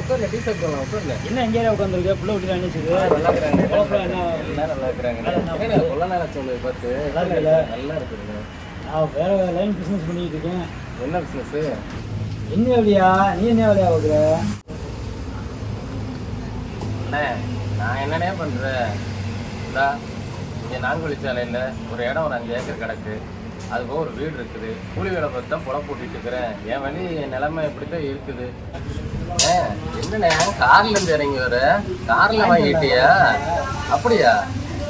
உட்காருங்க, உட்காருங்க, டீ சாப்பிடலாம், உட்காருங்க. என்ன எங்கேயா உட்காந்துருக்க? புள்ள விட்டு நினைச்சது நல்லா இருக்கிறாங்க. நல்லா இருக்கிறாங்க. கொள்ள நேரம் உங்களை பார்த்து. நல்லா இருக்குல்ல? நல்லா இருக்குதுங்க. நான் வேற லைன் பிசினஸ் பண்ணிட்டு இருக்கேன். என்ன பிசினஸ் என்ன வேலையா? நீ என்ன வேலையா பார்க்குற? அண்ணே நான் என்னண்ணே பண்றேன் இந்தா இங்கே நான்குவழி சாலையில் ஒரு இடம் ஒரு அஞ்சு ஏக்கர் கிடக்கு. அது போக ஒரு வீடு இருக்குது. கூலி வேலை பார்த்து தான் புல போட்டுட்டு இருக்கிறேன். என் வழி என் நிலைமை இப்படித்தான் இருக்குது. என்னண்ணே கார்ல இருந்து இறங்கி வர? கார்ல வாங்கிட்டியா? அப்படியா?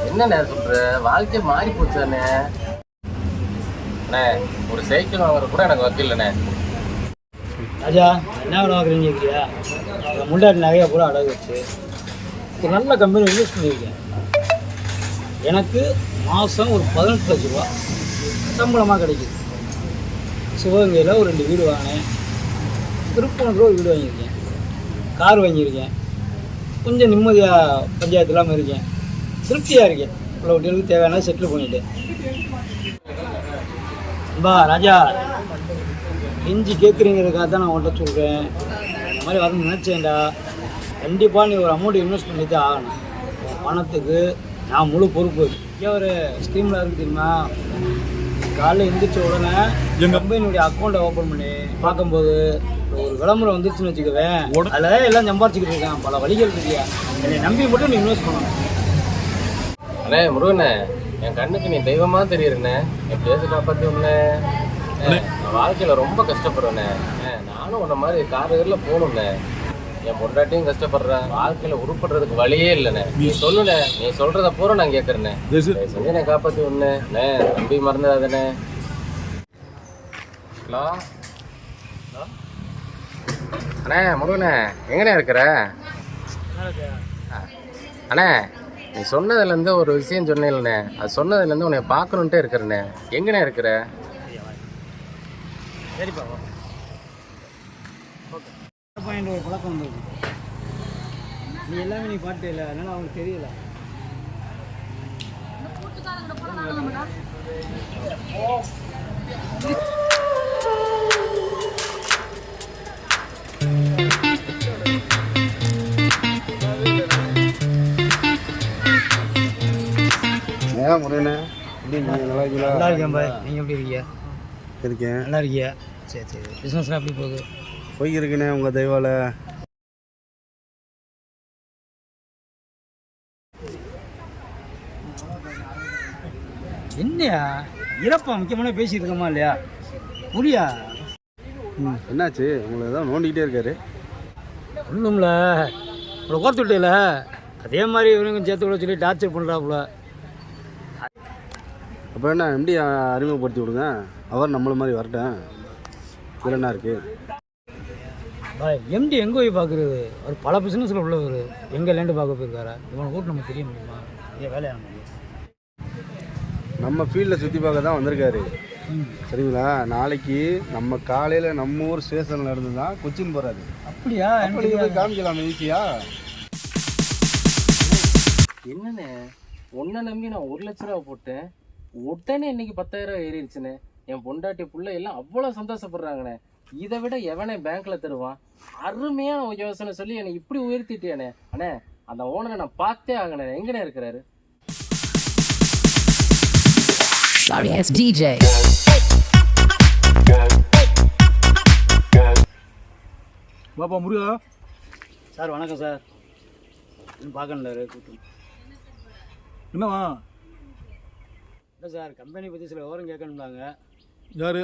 என்னண்ணே சொல்ற? வாழ்க்கை மாறி போச்சானே அண்ணே ஒரு சைக்கிள் வாங்குற கூட எனக்கு வக்கில்லண்ணே ராஜா என்ன வாங்குறீங்க கேட்குறியா முண்டாட்டி நகையை பூரா அடகு வச்சு. ஒரு நல்ல கம்பெனி இன்வெஸ்ட் பண்ணியிருக்கேன். எனக்கு மாதம் ஒரு பதினெட்டு லட்ச ரூபா சம்பளமாக கிடைக்குது. சிவகங்கையில் ஒரு ரெண்டு வீடு வாங்கினேன். திருப்பணத்தில் ஒரு வீடு வாங்கியிருக்கேன். கார் வாங்கியிருக்கேன். கொஞ்சம் நிம்மதியாக பஞ்சாயத்து இல்லாமல் இருக்கேன். திருப்தியாக இருக்கேன். இவ்வளோ வீட்டுகளுக்கு தேவையான செட்டில் பண்ணிட்டேன் பா ராஜா. கெஞ்சி கேட்குறீங்கிறதுக்காக தான் நான் உன்கிட்ட சொல்கிறேன் இந்த மாதிரி வரணும்னு நினச்சேன்டா. கண்டிப்பாக நீ ஒரு அமௌண்ட் இன்வெஸ்ட் பண்ணி தான் ஆகணும் பணத்துக்கு நான் முழு பொறுப்பு. இங்கே ஒரு ஸ்கீமில் இருக்கு தெரியுமா? காலைல எந்திரிச்ச உடனே எங்கள் கம்பெனியுடைய அக்கௌண்ட்டை ஓப்பன் பண்ணி. பார்க்கும்போது ஒரு விளம்பரம் வந்துருச்சுன்னு வச்சுக்கவேன். அதில் எல்லாம் சம்பாரிச்சுக்கிட்டு இருக்கேன். பல வழிகள் இருக்கியா என்னை நம்பி மட்டும் நீ இன்வெஸ்ட் பண்ணணும். அண்ணே முருகண்ணே என் கண்ணுக்கு நீ தெய்வமா தெரியுறண்ணே எப்படியாவது காப்பாத்தி உடனே நான் வாழ்க்கையில ரொம்ப கஷ்டப்படுறேண்ணே நானும் உன்ன மாதிரி காரில் போகணும்ண்ணே என் பொண்டாட்டியும் கஷ்டப்படுறேன் வாழ்க்கையில உருப்படுறதுக்கு வழியே இல்லைண்ணே நீ சொல்லுண்ணே நீ சொல்றத பூரா நான் கேட்கறேண்ணே தயவு செஞ்சு என்னை காப்பாத்தி அண்ணே தம்பி மறந்துடாதண்ணே ஹலோ? அண்ணே முருகண்ணே எங்கண்ணே இருக்கிற? அண்ணே நீ சொன்னதுலேருந்து ஒரு விஷயம் சொன்னேன்லண்ணே. அது சொன்னதுலேருந்து உன்னை பார்க்கணுன்ட்டே இருக்கிறண்ணே. எங்கண்ணே இருக்கிற? சரிப்பா பாயிண்ட் ஒரு பழக்கம் நீ எல்லாமே நீ பாட்டு இல்லை அதனால அவங்களுக்கு தெரியல ஏன் முருகனே. எப்படி இருக்கீங்க? நல்லா இருக்கீங்களா? நல்லா இருக்கேன் பாய். நீங்கள் எப்படி இருக்கீங்க? இருக்கேன். நல்லா இருக்கியா சரி சரி. பிஸ்னஸ்லாம் எப்படி போகுது? போய் இருக்குண்ணே உங்கள் தெய்வால. என்னையா? இறப்பா முக்கியமான பேசிட்டு இருக்கோமா இல்லையா? புரியா? ம் என்னாச்சு? உங்களை ஏதோ நோண்டிக்கிட்டே இருக்காரு. ஒன்றும்ல இவ்வளோ கோர்த்து விட்டேல. அதே மாதிரி இவனுங்க சேர்த்து விட சொல்லி டார்ச்சர் பண்ணுறாப்புல அப்போ என்ன எப்படி அறிமுகப்படுத்தி விடுங்க அவர் நம்மள மாதிரி வரட்டும். இதில் என்ன இருக்குது பாய் எம்டி எங்கே போய் பார்க்குறது அவர் பல பிஸ்னஸில் உள்ளவர். எங்கே லேண்டு பார்க்க போயிருக்காரா? இவனை கூட நம்ம தெரிய முடியுமா? ஏன் வேலையாக நம்ம ஃபீல்டில் சுற்றி பார்க்க தான் வந்திருக்காரு. சரிங்களா? நாளைக்கு நம்ம காலையில் நம்ம ஊர் ஸ்டேஷனில் இருந்து தான் கொச்சின் போகிறாரு அப்படியா காமிக்கலாம் ஈஸியா என்னண்ணே? உன்னை நம்பி நான் ஒரு லட்ச ரூபா போட்டேன். உடனே இன்னைக்கு பத்தாயிரம் ஏறிடுச்சுண்ணே என் பொண்டாட்டி புள்ள எல்லாம் அவ்வளோ சந்தோஷப்படுறாங்கண்ணே இதை விட எவனே பேங்க்ல தருவான்? அருமையான யோசனை சொல்லி என்னை இப்படி உயர்த்திட்டியானே. அண்ணே அந்த ஓனரை நான் பார்த்தே ஆகணே எங்கண்ணே இருக்கிறாரு? Sorry ass DJ. பாப்பா முருகா. சார் வணக்கம் சார். இன்னும் பார்க்கணும்ல கூட்டம் என்னவா இல்லை சார் கம்பெனி பற்றி சில விவரம் கேட்கணும்லாங்க யாரு?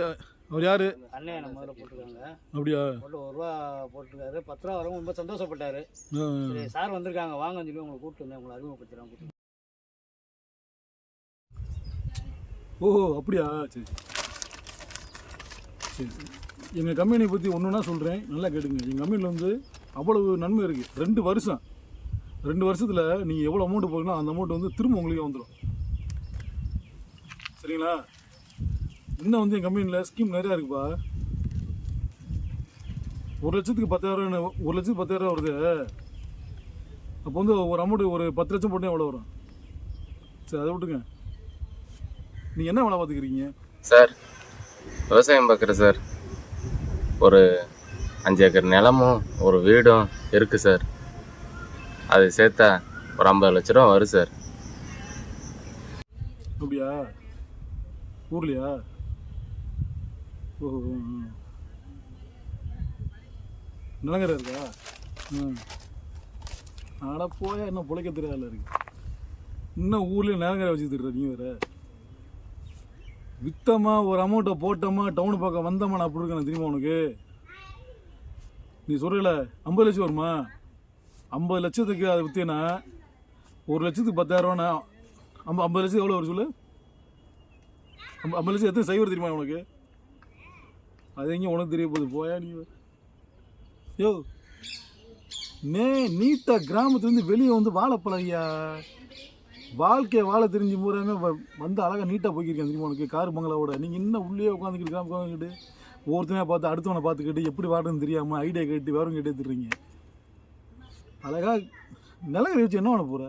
அவர் யாரு? அண்ணன் நம்ம முதல்ல போட்டிருக்காங்க. அப்படியா? போட்டு ஒரு ரூபா போட்டிருக்காரு. பத்து ரூபா வரவும் ரொம்ப சந்தோஷப்பட்டாரு. சரி சார் வந்திருக்காங்க. வாங்கன்னு சொல்லி உங்களை கூப்பிட்டு வந்தேன். உங்களை அறிமுகப்படுத்துகிறேன் கூப்பிட்டு ஓஹோ அப்படியா? சரி சரி. எங்கள் கம்பெனியை பற்றி ஒன்றுனா சொல்கிறேன் நல்லா கேட்டுங்க. எங்கள் கம்பெனியில் வந்து அவ்வளவு நன்மை இருக்குது ரெண்டு வருஷம். ரெண்டு வருஷத்தில் நீங்கள் எவ்வளோ அமௌண்ட் போகிறீங்களோ அந்த அமௌண்ட் வந்து திரும்ப உங்களுக்கே வந்துடும் சரிங்களா இன்னும் வந்து என் கம்பெனியில் ஸ்கீம் நிறையா இருக்குப்பா. ஒரு லட்சத்துக்கு பத்தாயிரம் ஒரு லட்சத்துக்கு பத்தாயிரம் வருது. அப்போ வந்து ஒரு அமௌண்ட்டு ஒரு பத்து லட்சம் போட்டு எவ்வளோ வரும்? சரி அதை விட்டுங்க நீங்கள் என்ன வேலை பார்த்துக்கிறீங்க? சார் விவசாயம் பார்க்குறேன் சார். ஒரு அஞ்சு ஏக்கர் நிலமும் ஒரு வீடும் இருக்குது சார். அது சேர்த்தா ஒரு ஐம்பது லட்ச ரூபா வரும் சார் அப்படியா ஊர்லையா? ஓஹோ நிலங்கரை இருக்கா? ம். அட போயா இன்னும் பிழைக்க தெரியாதுல இருக்கு. இன்னும் ஊர்லேயே நிலங்கரை வச்சு திடுற நீ வேற. வித்தமா ஒரு அமௌண்ட்டை போட்டோமா டவுனு பக்கம் வந்தோமா நான் அப்படி இருக்கேன் தெரியுமா உனக்கு? நீ சொல்கிறல ஐம்பது லட்சம் வருமா? ஐம்பது லட்சத்துக்கு அதை விற்றேன்னா ஒரு லட்சத்துக்கு பத்தாயிரரூவாண்ணா ஐம்பது ஐம்பது லட்சம் எவ்வளோ வரும் சொல்லு? ஐம்ப- எத்தனை சைவர் தெரியுமா உனக்கு? அது எங்கே உனக்கு தெரிய போகுது? போயா நீ? யோ நே நீட்டா கிராமத்துலேருந்து வெளியே வந்து வாழப்பழம் ஐயா. வாழ்க்கையை வாழ தெரிஞ்சு பூராமே வந்து அழகாக நீட்டாக போய்க்கிருக்கேன் தெரியுமா உனக்கு? கார் பங்களாவோட. நீங்கள் இன்னும் உள்ளே உட்காந்துக்கிட்டு கிராம உட்காந்துக்கிட்டு ஒவ்வொருத்தனையா பார்த்து அடுத்தவனை பார்த்துக்கிட்டு எப்படி வாடுறதுன்னு தெரியாமல் ஐடியா கேட்டு வேறும் கேட்டு அழகாக அழகா நிலங்கரை வச்சு என்ன பண்ண போகிற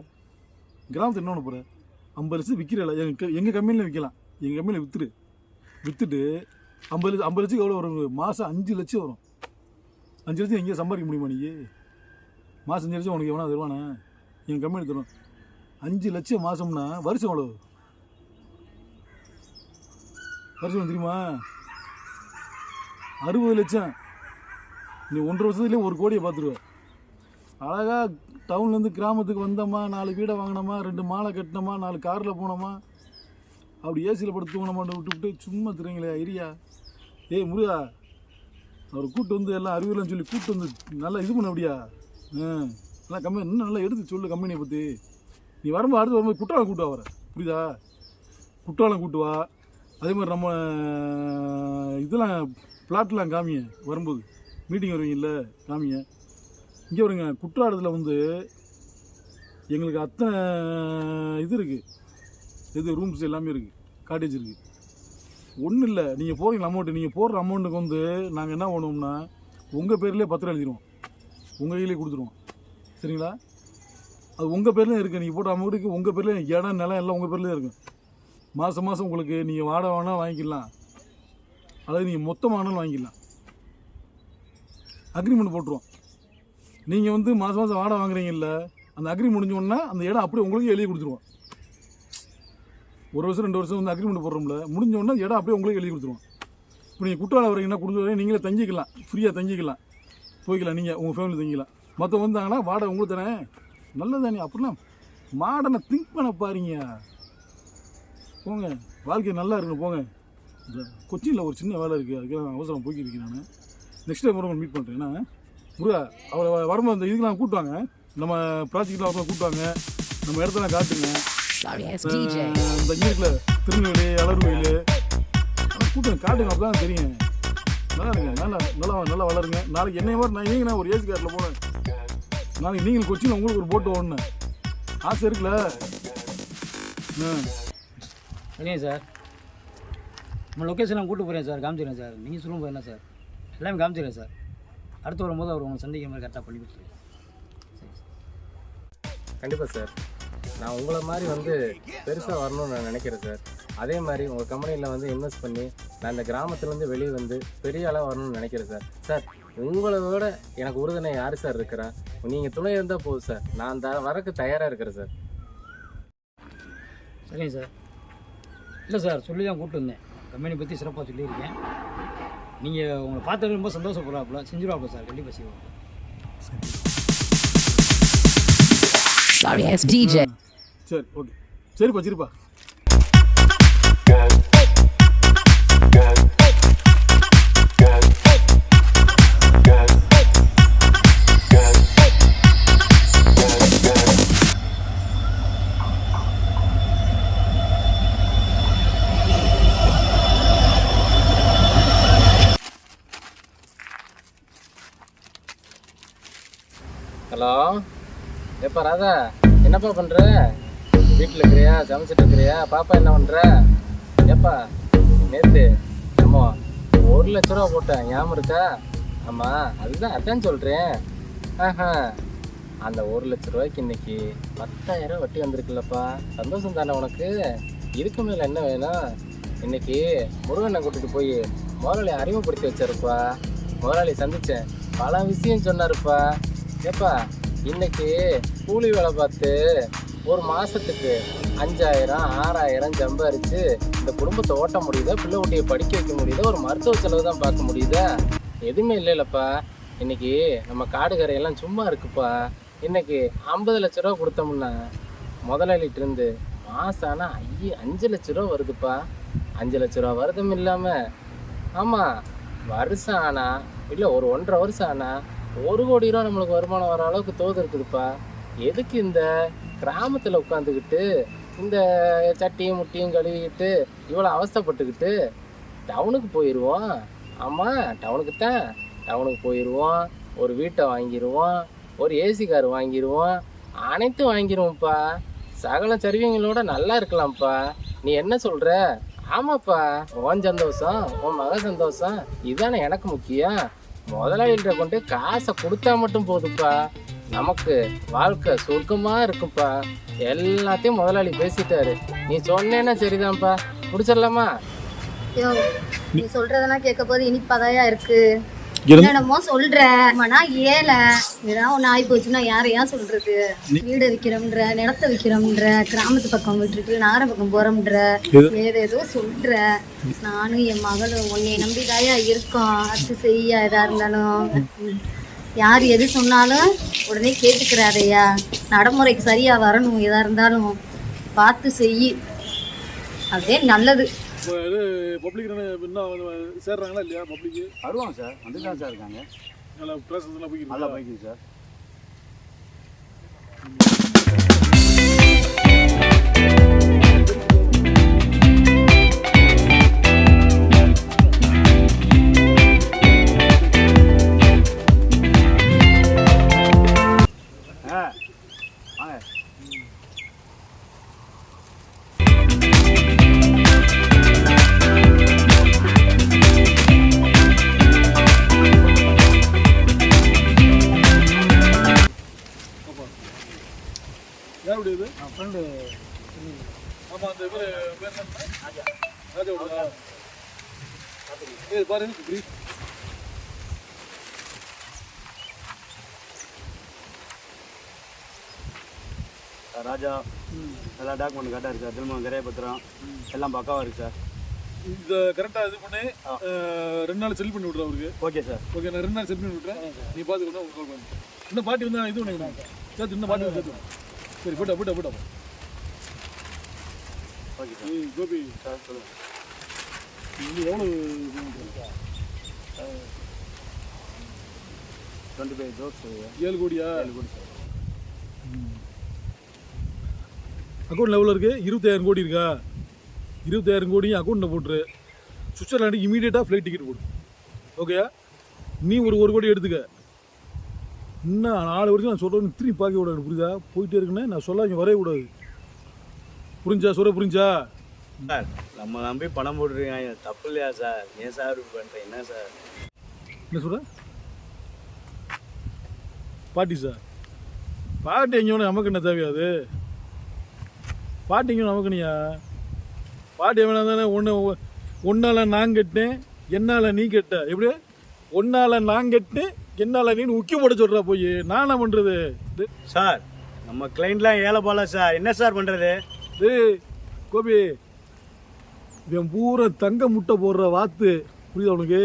கிராமத்தில் என்ன பண்ண போகிற ஐம்பது லட்சம் விற்கிறல எங்கள் எங்கள் கம்பெனியில் விற்கலாம் எங்கள் கம்பெனியில் விற்றுடு விற்றுட்டு ஐம்பது லட்சம் ஐம்பது லட்சம் எவ்வளோ வரும்? மாதம் அஞ்சு லட்சம் வரும். அஞ்சு லட்சம் எங்கேயும் சம்பாதிக்க முடியுமா நீ? மாதம் அஞ்சு லட்சம் உனக்கு எவனா தருவானே? எங்கள் கம்பெனி தரும் அஞ்சு லட்சம் மாதம்னா வருஷம் எவ்வளோ வருஷம் தெரியுமா? அறுபது லட்சம். நீ ஒன்றரை வருஷத்துலேயே ஒரு கோடியை பார்த்துருவேன் அழகாக டவுன்லேருந்து கிராமத்துக்கு வந்தோமா? நாலு வீடை வாங்கினோமா? ரெண்டு மாலை கட்டினோமா? நாலு காரில் போனோமா? அப்படி ஏசியில் படுத்து தூங்கினோமான்னு விட்டு விட்டு சும்மா திரைங்களே ஐரியா ஏய் முருகா அவர் கூட்டு வந்து எல்லாம் அறிவியலாம் சொல்லி கூட்டு வந்து நல்லா இது பண்ண அப்படியா ஆ நல்லா கம்பெனி இன்னும் நல்லா எடுத்து சொல்லு கம்பெனியை பற்றி நீ வரும்போது அடுத்து வரும்போது குற்றாலம் கூட்டு வா வர புரியுதா? குற்றாலம் கூட்டு வா. அதே மாதிரி நம்ம இதெல்லாம் பிளாட்லாம் காமிங்க வரும்போது. மீட்டிங் வருவீங்கல்ல காமிங்க இங்கே வருங்க குற்றாலத்தில் வந்து எங்களுக்கு அத்தனை இது இருக்குது இது ரூம்ஸ் எல்லாமே இருக்குது காட்டேஜ் இருக்குது ஒன்றும் இல்லை. நீங்கள் போகிறீங்க அமௌண்ட்டு நீங்கள் போடுற அமௌண்ட்டுக்கு வந்து நாங்கள் என்ன பண்ணுவோம்னா உங்கள் பேர்லேயே பத்திரம் எழுதிடுவோம். உங்கள் கையிலே கொடுத்துருவோம் சரிங்களா? அது உங்கள் பேர்லேயும் இருக்குது நீங்கள் போட்ட அமௌண்ட்டுக்கு உங்கள் பேர்லேயும் இடம் நிலம் எல்லாம் உங்கள் பேர்லேயே இருக்கும். மாதம் மாதம் உங்களுக்கு நீங்கள் வாடகை வேணால் வாங்கிக்கலாம். அதாவது நீங்கள் மொத்தமாக வேணாலும் வாங்கிக்கலாம். அக்ரிமெண்ட் போட்டுருவோம். நீங்கள் வந்து மாதம் மாதம் வாடகை வாங்குறீங்கல்ல அந்த அக்ரி முடிஞ்சோடனே அந்த இடம் அப்படியே உங்களுக்கு எழுதி கொடுத்துருவோம். ஒரு வருஷம் ரெண்டு வருஷம் வந்து அக்ரிமெண்ட் போடுறோம்ல முடிஞ்சோடனே இடம் அப்படியே உங்களுக்கு எழுதி கொடுத்துருவோம். இப்போ நீங்கள் குற்றாலம் வரீங்கன்னா கொடுத்து வரையும் நீங்களே தங்கிக்கலாம் ஃப்ரீயாக தங்கிக்கலாம். போய்க்கலாம் நீங்கள் உங்கள் ஃபேமிலி தங்கிக்கலாம். மற்ற வந்தாங்கன்னா வாடகை உங்களுக்கு தரேன் நல்லதானே அப்படிலாம் மாடனை திங்க் பண்ண பாருங்க. போங்க வாழ்க்கை நல்லா இருக்கணும் போங்க. இந்த கொச்சினில் ஒரு சின்ன வேலை இருக்குது அதுக்கு நான் அவசரம் போய்க்கிட்டு இருக்கேன் நான். நெக்ஸ்ட் டைம் வரும்போது மீட் பண்ணுறேன் என்ன? முருகா அவரை வரும்போது இந்த இதுக்கெல்லாம் கூட்டுவாங்க நம்ம ப்ராஜெக்ட்லாம் வரும்போது கூட்டுவாங்க நம்ம இடத்தெல்லாம் காட்டுங்க. Sorry ass DJ. அஹ் இந்த இருக்குல்ல திருநெல்வேலி அலர்வேலு கூட்டம் காட்டுங்க அப்போ தான் தெரியும். நல்லா இருங்க நல்லா நல்லா நல்லா வளருங்க. நாளைக்கு என்னைய மாதிரி நான் நீங்கள் நான் ஒரு ஏசி காரில் போனேன் நாளைக்கு நீங்கள் கொச்சியில் உங்களுக்கு ஒரு போட்டு ஓடணும் ஆசை இருக்குல்ல? சரிங்க சார் நம்ம லொக்கேஷன்லாம் கூட்டு போகிறேன் சார் காமிச்சிடுறேன் சார். நீங்கள் சொல்லும்போது என்ன சார்? எல்லாமே காமிச்சிடுறேன் சார். அடுத்து வரும்போது அவர் உங்களை சந்திக்கிற மாதிரி கரெக்டாக பண்ணி கொடுத்துருவேன். கண்டிப்பாக சார். நான் உங்களை மாதிரி வந்து பெருசாக வரணும்னு நான் நினைக்கிறேன் சார். அதே மாதிரி உங்கள் கம்பெனியில் வந்து இன்வெஸ்ட் பண்ணி நான் இந்த கிராமத்துலேருந்து வெளியே வந்து பெரிய அளவு வரணும்னு நினைக்கிறேன் சார். சார் உங்களை விட எனக்கு உறுதுணை யார் சார் இருக்கிறா? நீங்கள் துணை இருந்தால் போதும் சார். நான் த வரக்கு தயாராக இருக்கிறேன் சார். சரிங்க சார். இல்லை சார் சொல்லி தான் கூப்பிட்டு வந்தேன் கம்பெனி பற்றி சிறப்பாக சொல்லியிருக்கேன். நீங்கள் உங்களை பார்த்து ரொம்ப சந்தோஷப்படுறாப்புல செஞ்சிருவாப்புல சார் கண்டிப்பாக செய்வோம். Sorry ass DJ. சரி ஓகே சரிப்பா சரிப்பா. ஹலோ? எப்பா ராதா என்னப்பா பண்ணுற வீட்டில் இருக்கிறியா சமைச்சிட்டு இருக்கிறியா பாப்பா என்ன பண்ணுற ஏப்பா நேற்று நம்ம ஒரு லட்ச ரூபா போட்டேன். ஞாபகம் இருக்கா? ஆமாம் அதுதான் அதான் சொல்கிறேன் ஆஹா அந்த ஒரு லட்ச ரூபாய்க்கு இன்னைக்கு பத்தாயிரம் வட்டி வந்திருக்குல்லப்பா. சந்தோஷம் தானே உனக்கு? இதுக்கு மேலே என்ன வேணும்? இன்னைக்கு முருகனை கூட்டிட்டு போய் முதலாளி அறிமுகப்படுத்தி வச்சாருப்பா. முதலாளி சந்திச்சேன். பல விஷயம் சொன்னாருப்பா. ஏப்பா இன்னைக்கு கூலி வேலை பார்த்து ஒரு மாசத்துக்கு அஞ்சாயிரம் ஆறாயிரம் சம்பாரிச்சு இந்த குடும்பத்தை ஓட்ட முடியுதா பிள்ளை குட்டியை படிக்க வைக்க முடியுதா ஒரு மருத்துவ செலவு தான் பார்க்க முடியுதா? எதுவுமே இல்லைல்லப்பா இன்னைக்கு நம்ம காடு கரையெல்லாம் சும்மா இருக்குப்பா. இன்னைக்கு ஐம்பது லட்ச ரூபா கொடுத்தோம்னா முதலாளிட்டு இருந்து மாசம் ஆனால் ஐய அஞ்சு லட்ச ரூபா வருதுப்பா. அஞ்சு லட்ச ரூபா வருதும் இல்லாமல் ஆமாம் வருஷம் ஆனால் இல்லை ஒரு ஒன்றரை வருஷம் ஆனால் ஒரு கோடி ரூபா நம்மளுக்கு வருமானம் வர அளவுக்கு தோது இருக்குதுப்பா. எதுக்கு இந்த கிராமத்தில் உட்காந்துக்கிட்டு இந்த சட்டியும் முட்டியும் கழுவிக்கிட்டு இவ்வளோ அவஸ்தைப்பட்டுக்கிட்டு டவுனுக்கு போயிடுவோம் ஆமாம் டவுனுக்கு தான். டவுனுக்கு போயிடுவோம் ஒரு வீட்டை வாங்கிடுவோம் ஒரு ஏசி கார் வாங்கிடுவோம் அனைத்தும் வாங்கிடுவோம்ப்பா சகல சரிவங்களோட நல்லா இருக்கலாம்ப்பா. நீ என்ன சொல்கிற ஆமாப்பா உன் சந்தோஷம் உன் மக சந்தோஷம் இதானே எனக்கு முக்கியம். முதலாளிகிட்ட கொண்டு காசை கொடுத்தா மட்டும் போதுப்பா நமக்கு வாழ்க்கை சுருக்கமா இருக்கும்ப்பா எல்லாத்தையும் முதலாளி பேசிட்டாரு. நீ சொன்னேன்னா சரிதான்ப்பா. முடிச்சிடலாமா? யோ நீ சொல்றதெல்லாம் கேட்க போது இனிப்பாதாயா இருக்கு. இரு- என்னென்னமோ சொல்ற. ஆமாண்ணா ஏழை ஏதாவது ஒன்று ஆகி போச்சுன்னா யாரை ஏன் சொல்றது? வீடு விற்கிறோம்ன்ற நிலத்தை விற்கிறோம்ன்ற கிராமத்து பக்கம் விட்டுருக்கு நகர பக்கம் போறோம்ன்ற ஏதேதோ சொல்ற. நானும் என் மகளும் உன்னை நம்பிதாயா இருக்கோம். அது செய்ய எதா இருந்தாலும். யார் எது சொன்னாலும் உடனே கேட்டுக்கிறாரையா நடைமுறைக்கு சரியா வரணும் எதா இருந்தாலும் பார்த்து செய். அதே நல்லது. இது பப்ளிக் இன்னும் சேர்றாங்களா இல்லையா பப்ளிக்கு வருவாங்க சார். வந்து தான் சார் இருக்காங்க. நல்லா ப்ராசஸ் எல்லாம் போய்க்கிட்டு நல்லா போய்க்குது சார். டாக்குமெண்ட் கரெக்டாக இருக்குது சார். திரும்ப கிரைய பத்திரம் எல்லாம் பக்காவாக இருக்குது சார். இந்த கரெக்டாக இது பண்ணி. ரெண்டு நாள் செல் பண்ணி விட்றேன் அவருக்கு. Okay sir. ஓகே நான் ரெண்டு நாள் செல் பண்ணி விட்றேன் நீ பார்த்துக்கணும் உங்களுக்கு கால் பண்ணி இன்னும் பாட்டி வந்து இது பண்ணிக்கணும் சேர்த்து இன்னும் பாட்டி சேர்த்து. சரி போட்டா போட்டா போட்டா. Okay sir. கோபி. சார் சொல்லுங்கள் இது எவ்வளோ டுவெண்ட்டி ஃபைவ் டோர்ஸ் ஏழு கோடியா? ஏழு கோடி சார். அக்கௌண்ட்டில் எவ்வளோ இருக்குது இருபத்தாயிரம் கோடி இருக்கா? இருபத்தாயிரம் கோடி அக்கௌண்ட்டில் போட்டுரு. சுவிட்சர்லாண்டுக்கு இமீடியட்டாக ஃப்ளைட் டிக்கெட் போடு. ஓகேயா நீ ஒரு ஒரு கோடி எடுத்துக்க. இன்னும் நாலு வருஷம் நான் சொல்கிறேன் திரும்பி பார்க்க கூடாது புரியுதா? போயிட்டே இருக்குன்னு நான் சொல்ல இங்கே வரவே கூடாது. புரிஞ்சா? சொல்ல புரிஞ்சா? சார் நம்ம நம்பி பணம் போட்டுருக்காங்க. தப்பு இல்லையா சார்? ஏன் சார் இப்படி பண்ணுறேன் என்ன சார்? என்ன சொல்ற? பாட்டி சார். பாட்டி எங்கே நமக்கு என்ன தேவையாது பாட்டி எங்கே நமக்கு நீயா? பாட்டி எவனா தானே ஒன்று ஒன்றால் நான் கெட்டேன் என்னால் நீ கெட்ட. எப்படி? ஒன்றால் நான் கெட்டேன் என்னால் நீ உக்கி போட சொல்கிறா போய். நான் என்ன பண்ணுறது சார் நம்ம கிளைண்ட்லாம் ஏழை போல சார். என்ன சார் பண்ணுறது டேய் கோபி இவன் பூரா தங்க முட்டை போடுற வாத்து. புரியுதா உனக்கு?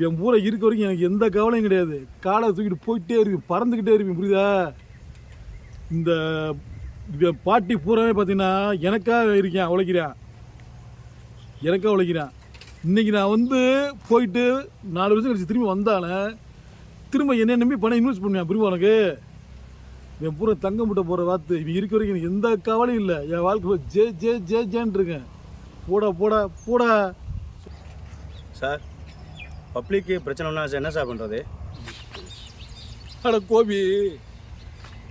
இவன் பூரா இருக்க வரைக்கும் எனக்கு எந்த கவலையும் கிடையாது. காலை தூக்கிட்டு போயிட்டே இருக்கு பறந்துக்கிட்டே இருப்பேன் புரியுதா? இந்த பாட்டி பூராவே பார்த்தீங்கன்னா எனக்காக இருக்கேன் உழைக்கிறேன் எனக்காக உழைக்கிறேன் இன்னைக்கு நான் வந்து போயிட்டு நாலு வருஷம் கழிச்சு திரும்பி வந்தானே திரும்ப என்ன நம்பி பணம் இன்வெஸ்ட் பண்ணுவேன் புரியுமா உனக்கு? என் பூரா தங்க முட்டை போகிற வாத்து. இவன் இருக்க வரைக்கும் எனக்கு எந்த கவலையும் இல்லை. என் வாழ்க்கை ஜே ஜே ஜே ஜேன்னு இருக்கேன். போடா போடா போடா. சார் பப்ளிக்கு பிரச்சனைனா சார் என்ன சார் பண்ணுறது அட கோபி.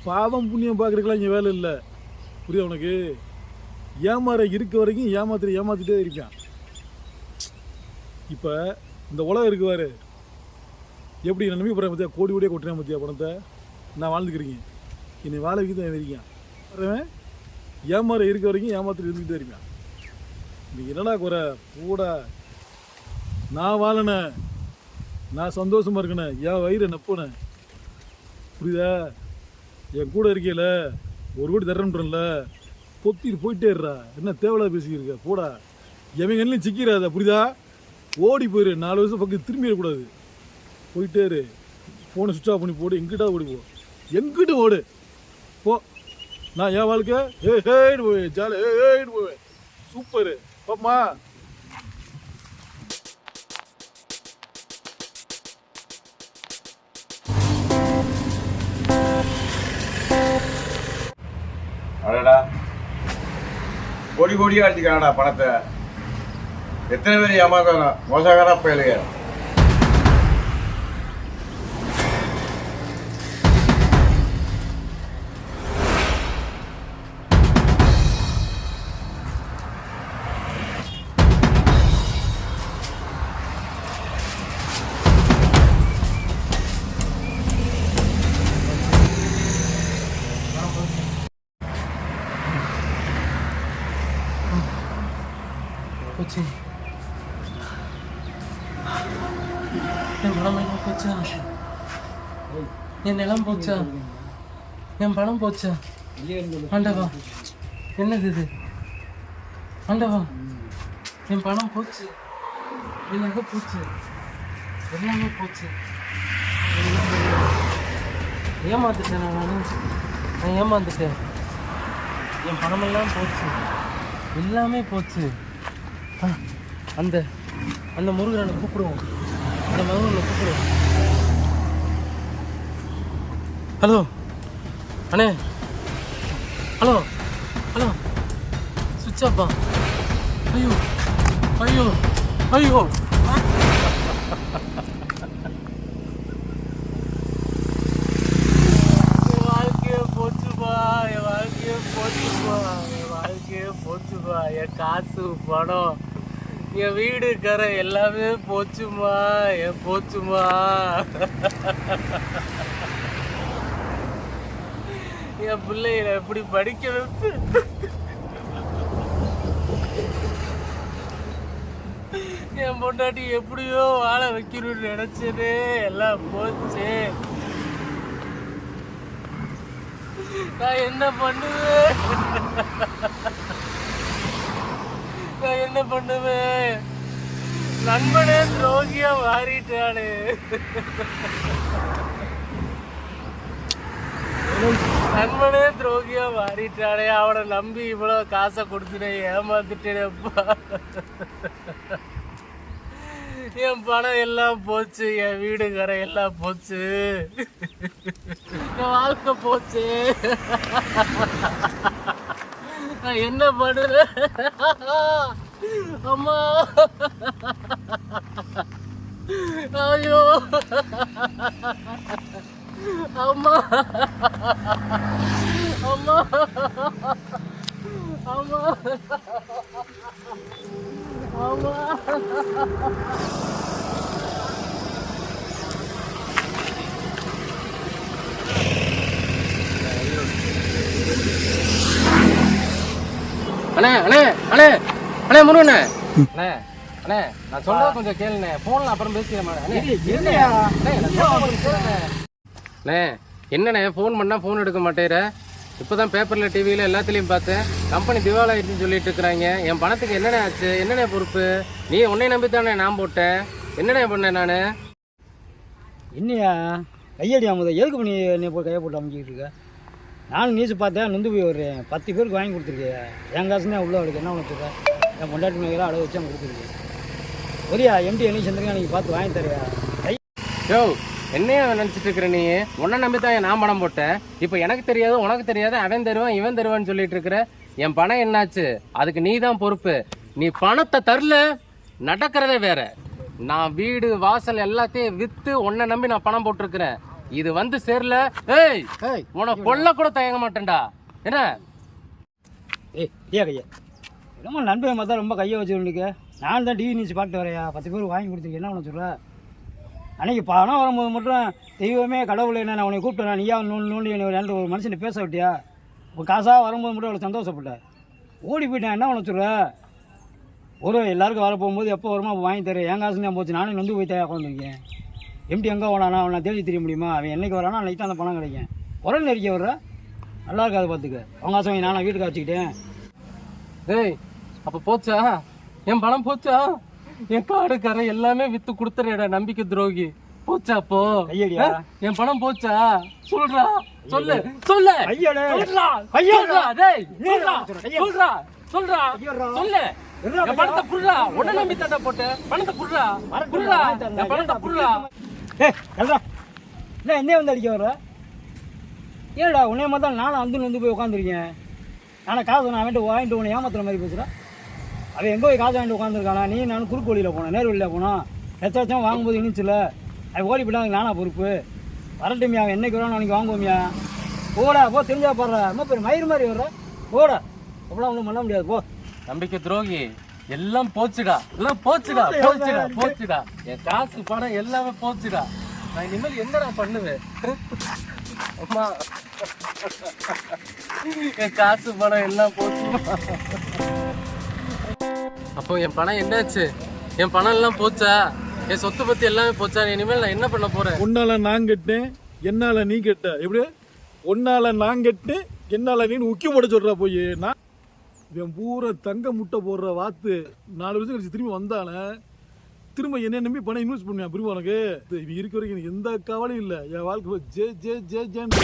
பாவம் புண்ணியம் பார்க்குறதுக்கெல்லாம் இங்கே வேலை இல்லை. புரியுதா உனக்கு? ஏமாற இருக்க வரைக்கும் ஏமாத்திட்டு ஏமாத்திட்டே இருக்கான். இப்போ இந்த உலகம் இருக்குவார் எப்படி நம்பி போகிறேன் பார்த்தியா கோடி கோடியே கொட்டுறேன் பார்த்தியா பணத்தை? நான் வாழ்ந்துக்கிறீங்க என்னை வாழ வைக்க தான் இருக்கேன். ஏமாற இருக்க வரைக்கும் ஏமாத்திட்டு இருந்துக்கிட்டே இருக்கான். நீ என்னடா குறை? கூட நான் வாழனேன் நான் சந்தோஷமாக இருக்கணும். என் வயிறு நப்புனேன் புரியுதா? என் கூட இருக்கையில் ஒரு கோடி தரேன்றல பொத்திட்டு போயிட்டே இருறா என்ன தேவையில்லாத பேசிக்கிருக்க போடா. எவன் கண்ணிலையும் சிக்கிறாத புரியுதா? ஓடி போயிரு. நாலு வருஷம் பக்கம் திரும்பிடக்கூடாது போயிட்டே இரு. ஃபோனை சுவிட்ச் ஆஃப் பண்ணி போடு. எங்கிட்ட ஓடி போ. எங்கிட்ட ஓடு. போ. நான் என் வாழ்க்கை ஏ ஹேடு போவேன். ஜாலி ஏ ஹேடு போவேன். சூப்பரு பாப்பா கோடி கோடியாக அடிச்சுக்கிறாடா பணத்தை? எத்தனை பேர் ஏமாத்தான மோசக்காரா பயலுங்க போச்சு. என் பணம் எல்லாம் போச்சா? என் நிலம் போச்சா? என் பணம் போச்சா? ஆண்டவா என்னது இது? ஆண்டவா என் பணம் போச்சு. என் நகை போச்சு? எல்லாமே போச்சு. ஏமாந்துட்டேன் நான். நான் ஏமாந்துட்டேன். என் பணமெல்லாம் போச்சு. எல்லாமே போச்சு. அந்த அந்த முருகனை கூப்பிடுவோம். அந்த முருகனை கூப்பிடுவோம். ஹலோ அண்ணே. Hello hello. சுவிட்ச் ஆப்பா ஐயோ ஐயோ ஐயோ என் வாழ்க்கையே போச்சுப்பா என் வாழ்க்கையே போச்சுப்பா என் வாழ்க்கையே போச்சுப்பா என் காசு பணம். என் வீடு கரை எல்லாமே போச்சுமா என் போச்சுமா என் பிள்ளைகளை எப்படி படிக்க வைப்பு? என் பொண்டாட்டி எப்படியோ வாழ வைக்கணும்னு நினைச்சது. எல்லாம் போச்சு. நான் என்ன பண்ணுவேன்? நான் என்ன பண்ணுவேன்? நண்பனே துரோகியா மாறிட்டானே. நண்பனே துரோகியா மாறிட்டானே. அவனை நம்பி இவ்வளவு காசை கொடுத்துட்டேன் ஏமாத்துட்டேனேப்பா என் பணம் எல்லாம் போச்சு என் வீடு கரை எல்லாம் போச்சு. என் வாழ்க்கை போச்சு. நான் என்ன பண்ணுறேன் அம்மா. ஐயோ. அம்மா. அம்மா. அம்மா. அம்மா. Thank you. அண்ணே அண்ணே அண்ணே அண்ணே முருகண்ணே அண்ணே. அண்ணே நான் சொல்றத கொஞ்சம் கேளுண்ணே. போன்ல அப்புறம் பேசிக்கிறேன் என்னண்ணே ஃபோன் பண்ணா ஃபோன் எடுக்க மாட்டேற இப்போதான் பேப்பர்ல டிவியில எல்லாத்துலயும் பார்த்தேன். கம்பெனி திவால் ஆயிடுச்சுன்னு சொல்லிட்டு இருக்கிறாங்க. என் பணத்துக்கு என்னண்ணே ஆச்சு? என்னண்ணே பொறுப்பு? நீ உன்னை நம்பி தானே நான் போட்டேன். என்னண்ணே பண்ணேன் நான்? என்னையா? கையடி அமுத. எதுக்கு நீ போய் கையை போட்டு அமைக்கிட்டு இருக்க? நானும் நியூஸ் பார்த்தேன் நொந்து போய் வர்றேன் பத்து பேருக்கு வாங்கி கொடுத்துருக்கியா என் காசுனே உள்ள அவளுக்கு என்ன ஒன்று என் பொண்டாட்டி நகையெல்லாம் அடகு வச்சு அவன் கொடுத்துருக்கு. வரியா எம்டி என்ன சந்திரங்க நீங்கள் பார்த்து வாங்கி தரியா யோ என்னையே நினச்சிட்டு இருக்கிற நீ? உன்னை நம்பி தான் நான் பணம் போட்டேன். இப்போ எனக்கு தெரியாது உனக்கு தெரியாது அவன் தருவான் இவன் தருவான்னு சொல்லிட்டு இருக்கிற என் பணம் என்னாச்சு? அதுக்கு நீ தான் பொறுப்பு. நீ பணத்தை தரல நடக்கிறதே வேற. நான் வீடு வாசல் எல்லாத்தையும் விற்று உன்னை நம்பி நான் பணம் போட்டிருக்கிறேன். இது வந்து சேரல. ஏய் உனக்கு கொல்ல கூட தயங்க மாட்டேன்டா. என்ன? ஏய் ஏ கையா என்னமோ நண்பன் பார்த்தா ரொம்ப கையை வச்சு நான் தான் டிவி நியூஸ் பார்த்து வரையா? பத்து பேருக்கு வாங்கி கொடுத்துருக்கேன் என்ன உனக்கு இருக்கிற என் பணம் ரொம்ப வரும்போது மட்டும் தெய்வமே கடவுளை என்ன நான் உன்னை கூப்பிட்டேன்? நீயா நோண்டி நோண்டி என்னை ஒரு மனுஷனை பேச விட்டியா? இப்போ காசாக வரும்போது மட்டும் அவ்வளோ சந்தோஷப்பட்டேன் ஓடி போயிட்டேன். என்ன உனக்கு சொல்ற? ஒரு எல்லாருக்கும் வர போகும்போது எப்போ வருமோ வாங்கி தரேன். என் காசு நான் போச்சு. நானும் நொந்து போய் தேவை உட்காந்துருக்கேன் எம்டி எங்கே போனானா? அவனை தேடி தெரிய முடியுமா? அவன் என்னைக்கு வரானா அன்னைக்கு தான் அந்த பணம் கிடைக்கும். உரல் நெருக்கி வர்ற? நல்லா இருக்காது பார்த்துக்க அவங்க வாங்கி நானும் வீட்டுக்கு வச்சுக்கிட்டேன் டேய் அப்ப போச்சா? என் பணம் போச்சா? என் காடு கரை எல்லாமே வித்து கொடுத்துறேடா நம்பிக்கை துரோகி. போச்சா அப்போ? கையடியா? ஆ? என் பணம் போச்சா? சொல்றா. சொல்லு. சொல்லு. கையடே. சொல்றா. சொல்றா. டேய் சொல்றா. சொல்றா. சொல்றா. சொல்லு. என் பணத்தை புடுறா. உடனே நம்பி தட்டா போட்டு. பணத்தை புடுறா. புடுறா. என் பணத்தை புடுறா? ஏ கல்றா என்ன என்ன வந்து அடிக்க வர்ற? ஏடா உன்னைய மாதிரி நானும் அந்துன்னு வந்து போய் உட்காந்துருக்கேன் ஆனால் காசு நான் அவன்ட்டு வாங்கிட்டு உன்னை ஏமாத்துற மாதிரி பேசுகிறேன் அவன் எங்கே போய் காசு வாங்கிட்டு உட்காந்துருக்கானா நீ நானும் குறுக்கு வழியில் போனேன் நேர் வழியில் போனோம் லட்ச லட்சம் வாங்கும்போது இனிச்சில்ல அவன் ஓடி போயிட்டா நானா பொறுப்பு. வரட்டுமியா அவன் என்னைக்கு வரான் நாளைக்கு வாங்குவோமியா. போடா போ தெரிஞ்சா போடுற. ரொம்ப பெரிய மயிறு மாதிரி வர்ற. போடா. அப்படிலாம் ஒன்றும் பண்ண முடியாது போ. நம்பிக்கை துரோகி. எல்லாம் போச்சுடா. எல்லாம் போச்சுடா போச்சுடா போச்சுடா. என் காசு பணம் எல்லாமே போச்சுடா. நான் இனிமேல் என்னடா பண்ணுவேன் அம்மா. என் காசு பணம் எல்லாம் போச்சுமா அப்போ என் பணம் என்னாச்சு? என் பணம் எல்லாம் போச்சா? என் சொத்து பத்தி எல்லாமே போச்சா? இனிமேல் நான் என்ன பண்ண போறேன்? உன்னால நான் கெட்டேன் என்னால நீ கெட்ட. எப்படி? உன்னால நான் கெட்டேன் என்னால நீ உக்கி போட சொல்றா போய். நான் இவன் பூரா தங்க முட்டை போடுற வாத்து. நாலு வருஷம் கழிச்சு திரும்பி வந்தானே. திரும்ப என்ன நம்பி பணம் இன்வெஸ்ட் பண்ணுவேன் புரியும் உனக்கு? இது இவன் இருக்க வரைக்கும் எனக்கு எந்த கவலையும் இல்லை. என் வாழ்க்கை ஜே ஜே ஜே ஜேன்னு